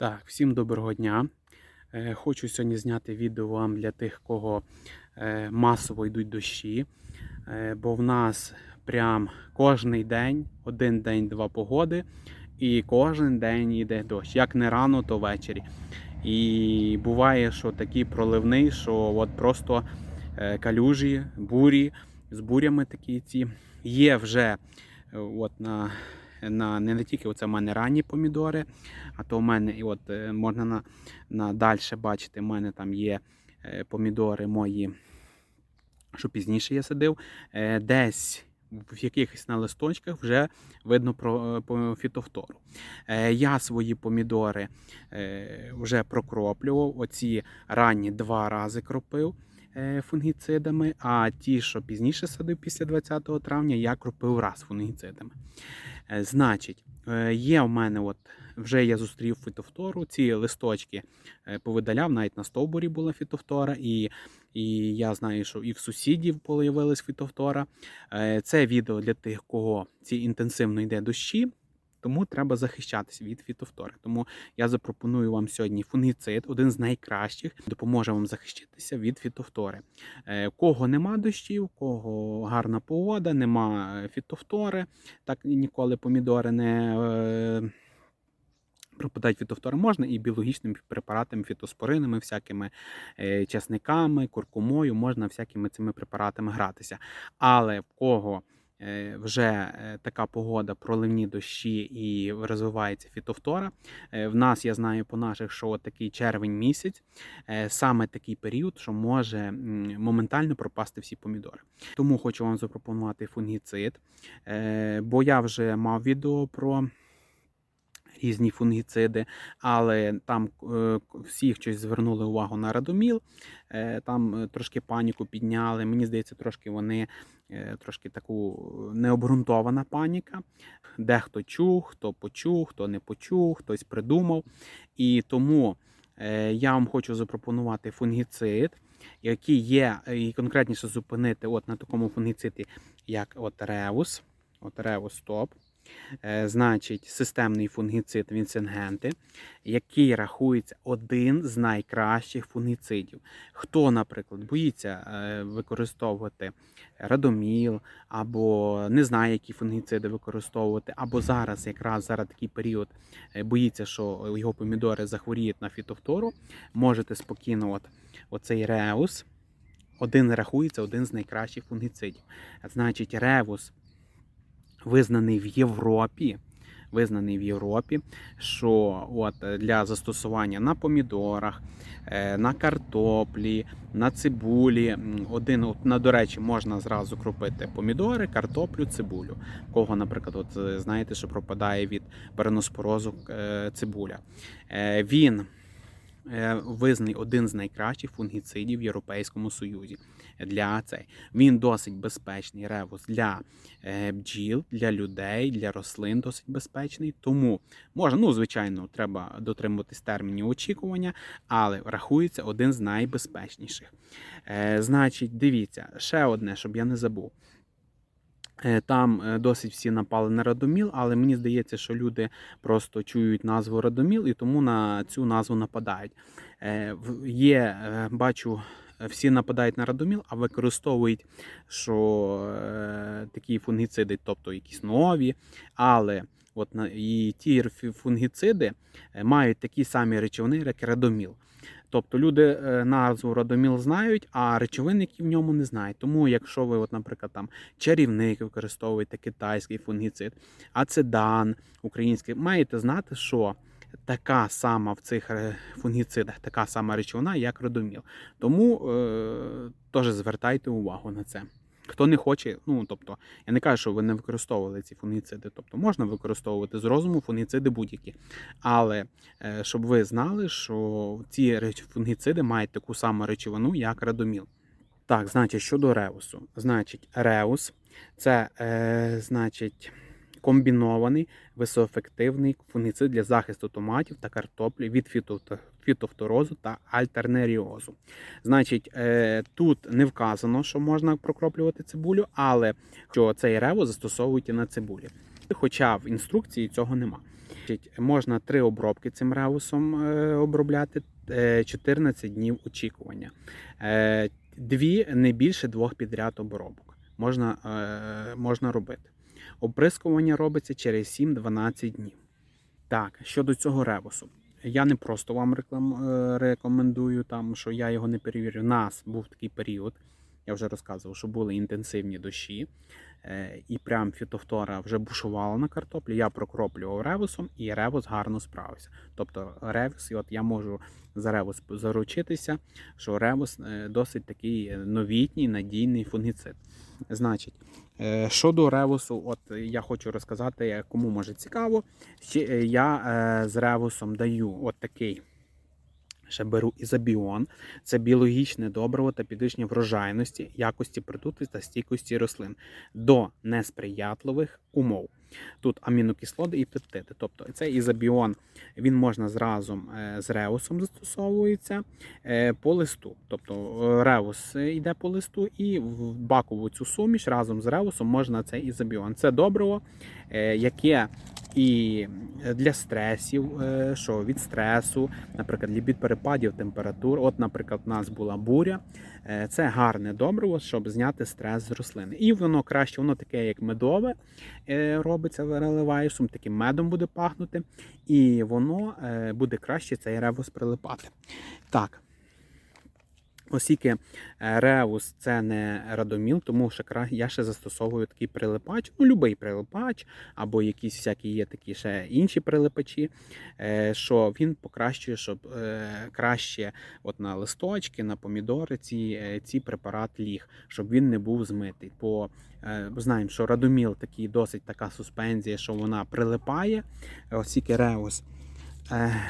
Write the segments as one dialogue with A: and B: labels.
A: Так, всім доброго дня. Е, Хочу сьогодні зняти відео вам для тих, кого е, масово йдуть дощі. Е, Бо в нас прям кожний день, один день, два погоди, і кожен день йде дощ. Як не рано, то ввечері. І буває, що такий проливний, що от просто калюжі, бурі, з бурями такі ці. Є вже от на на не, не тільки оце в мене ранні помідори, а то в мене і от е, можна на, на далі бачити, в мене там є е, помідори мої, що пізніше я садив. Е, Десь в якихось на листочках вже видно про фітофтору. Я свої помідори вже прокроплював. Оці ранні два рази кропив фунгіцидами, а ті, що пізніше садив після 20 травня, я кропив раз фунгіцидами. Е, Значить, е, є в мене, от вже я зустрів фітофтору, ці листочки е, повидаляв, навіть на стовбурі була фітофтора, і, і я знаю, що і в сусідів появилась фітофтора. Е, Це відео для тих, кого ці інтенсивно йде дощі. Тому треба захищатися від фітофтори. Тому я запропоную вам сьогодні фунгіцид, один з найкращих, допоможе вам захиститися від фітофтори. Е, кого нема дощів, кого гарна погода, нема е, фітофтори, так ніколи помідори не е, пропадають фітофтори можна і біологічними препаратами, фітоспоринами, всякими часниками, куркумою, можна всякими цими препаратами гратися. Але в кого вже е, така погода, проливні дощі і розвивається фітофтора. Е, В нас я знаю по наших, що такий червень місяць, е, саме такий період, що може моментально пропасти всі помідори. Тому хочу вам запропонувати фунгіцид, е, бо я вже мав відео про. Різні фунгіциди, але там е, всі щось звернули увагу на радоміл, е, там е, трошки паніку підняли. Мені здається, трошки вони трошки таку необґрунтована паніка. Дехто чув, хто почув, хто не почув, хтось придумав. І тому я вам хочу запропонувати фунгіцид, який є, і конкретніше зупинити от на такому фунгіциді, як от Ревус, от Ревус Топ. Е, Значить, системний фунгіцид Вінсенгенти, який рахується один з найкращих фунгіцидів. Хто, наприклад, боїться е, використовувати радоміл, або не знає, які фунгіциди використовувати, або зараз, якраз зараз такий період, е, боїться, що його помідори захворіють на фітофтору, можете спокійно, от оцей реус. Один рахується один з найкращих фунгіцидів. Значить, ревус визнаний в Європі. Визнаний в Європі, що от е, для застосування на помідорах, е, на картоплі, на цибулі. Один от, на до речі, можна зразу кропити помідори, картоплю, цибулю. Кого, наприклад, от е, знаєте, що пропадає від переноспорозу цибуля. Він визнаний один з найкращих фунгіцидів в Європейському Союзі. Для цей він досить безпечний ревус для е, бджіл, для людей, для рослин досить безпечний. Тому можна, ну звичайно, треба дотримуватись термінів очікування, але рахується один з найбезпечніших. Е, Значить, дивіться, ще одне, щоб я не забув. Е, Там е, досить всі напали на Радоміл, але мені здається, що люди просто чують назву Радоміл і тому на цю назву нападають. Е, Є, бачу, всі нападають на Радоміл, а використовують що такі фунгіциди, тобто якісь нові, але от і ті фунгіциди мають такі самі речовини, як Радоміл. Тобто люди е, назву Радоміл знають, а речовин, які в ньому не знають. Тому, якщо ви, от, наприклад, там чарівник використовуєте китайський фунгіцид, ацедан український, маєте знати, що така сама в цих е, фунгіцидах, така сама речовина, як Радоміл. Тому е, теж звертайте увагу на це. Хто не хоче, ну тобто, я не кажу, що ви не використовували ці фуніциди, Тобто можна використовувати з розуму фуніциди будь-які. Але е, щоб ви знали, що ці фунгіциди мають таку саму речовину, як радоміл. Так, значить, щодо реусу. Значить, реус це е, значить комбінований високоефективний фунгіцид для захисту томатів та картоплі від фіто- фітофторозу та альтернеріозу. Значить, е, тут не вказано, що можна прокроплювати цибулю, але що цей рево застосовують і на цибулі. Хоча в інструкції цього нема. Можна три обробки цим ревусом е, обробляти, е, 14 днів очікування. Е, Дві, не більше двох підряд обробок можна, е, можна робити. Оприскування робиться через 7-12 днів. Так, щодо цього ребусу. Я не просто вам е, рекомендую, там, що я його не перевірю. У нас був такий період, я вже розказував, що були інтенсивні дощі, і прям фітофтора вже бушувала на картоплі. Я прокроплював ревусом, і ревус гарно справився. Тобто ревус, і от я можу за ревус заручитися, що ревус е, досить такий новітній, надійний фунгіцид. Значить, е, щодо ревусу, от я хочу розказати, кому може цікаво. Е, Я е, з ревусом даю от такий. Ще беру ізобіон. Це біологічне добриво та підвищення врожайності, якості продуктів та стійкості рослин до несприятливих умов. Тут амінокислоти і пептиди. Тобто цей ізобіон він можна зразу е, з реусом застосовується е, по листу. Тобто е, реус йде по листу, і в бакову цю суміш разом з реусом можна цей ізобіон. Це добриво, яке і для стресів, що від стресу, наприклад, від перепадів температур. От, наприклад, у нас була буря. Е, Це гарне добриво, щоб зняти стрес з рослини. І воно краще, воно таке, як медове е, робиться, переливаєш, таким медом буде пахнути, і воно е, буде краще цей ревус прилипати. Так. Оскільки е, реус це не радоміл, тому я ще застосовую такий прилипач, ну будь-який прилипач, або якісь всякі є такі ще інші прилипачі, е, що він покращує, щоб е, краще от на листочки, на помідори ці, ці препарат ліг, щоб він не був змитий. Бо знаємо, що радоміл такий досить така суспензія, що вона прилипає, оскільки реус.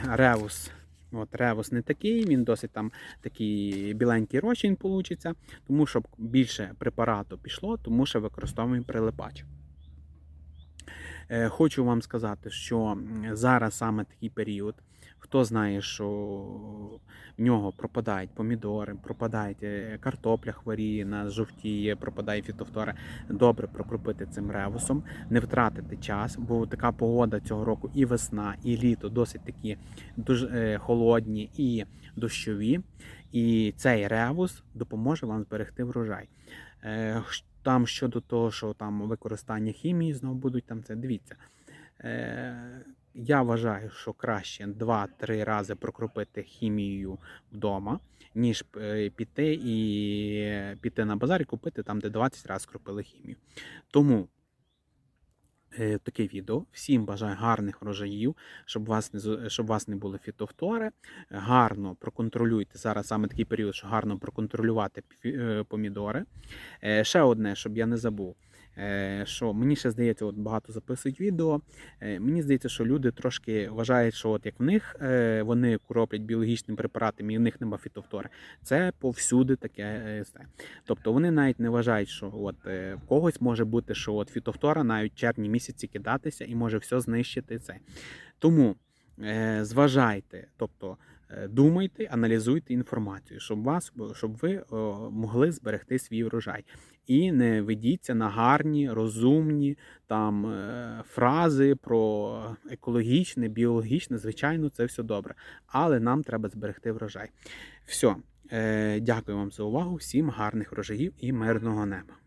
A: Реус От ревус не такий, він досить там такий біленький розчин получиться, тому щоб більше препарату пішло, тому що використовуємо прилипач. Е, Хочу вам сказати, що зараз саме такий період. Хто знає, що в нього пропадають помідори, пропадають е, картопля хворіє на жовтіє, пропадає фітофтора. Добре прокропити цим ревусом, не втратити час, бо така погода цього року і весна, і літо досить такі дуже е, холодні і дощові. І цей ревус допоможе вам зберегти врожай. Е, Там щодо того, що там використання хімії знову будуть там це. Дивіться. Я вважаю, що краще 2-3 рази прокропити хімією вдома, ніж е, піти і піти на базар і купити там, де 20 разів кропили хімію. Тому е, таке відео. Всім бажаю гарних врожаїв, щоб вас не щоб вас не були фітофтори. Гарно проконтролюйте зараз саме такий період, що гарно проконтролювати е, помідори. Ще одне, щоб я не забув. Е, Що мені ще здається, от багато записують відео. е, Мені здається, що люди трошки вважають, що от як в них е, вони роблять біологічним препаратом і в них нема фітофтори. Це повсюди таке. Тобто вони навіть не вважають, що от в когось може бути, що от фітофтора навіть в червні місяці кидатися і може все знищити це. Тому зважайте, тобто думайте, аналізуйте інформацію, щоб вас, щоб ви могли зберегти свій врожай. І не ведіться на гарні, розумні там е, фрази про екологічне, біологічне. Звичайно, це все добре. Але нам треба зберегти врожай. Все, е, дякую вам за увагу. Всім гарних врожаїв і мирного неба.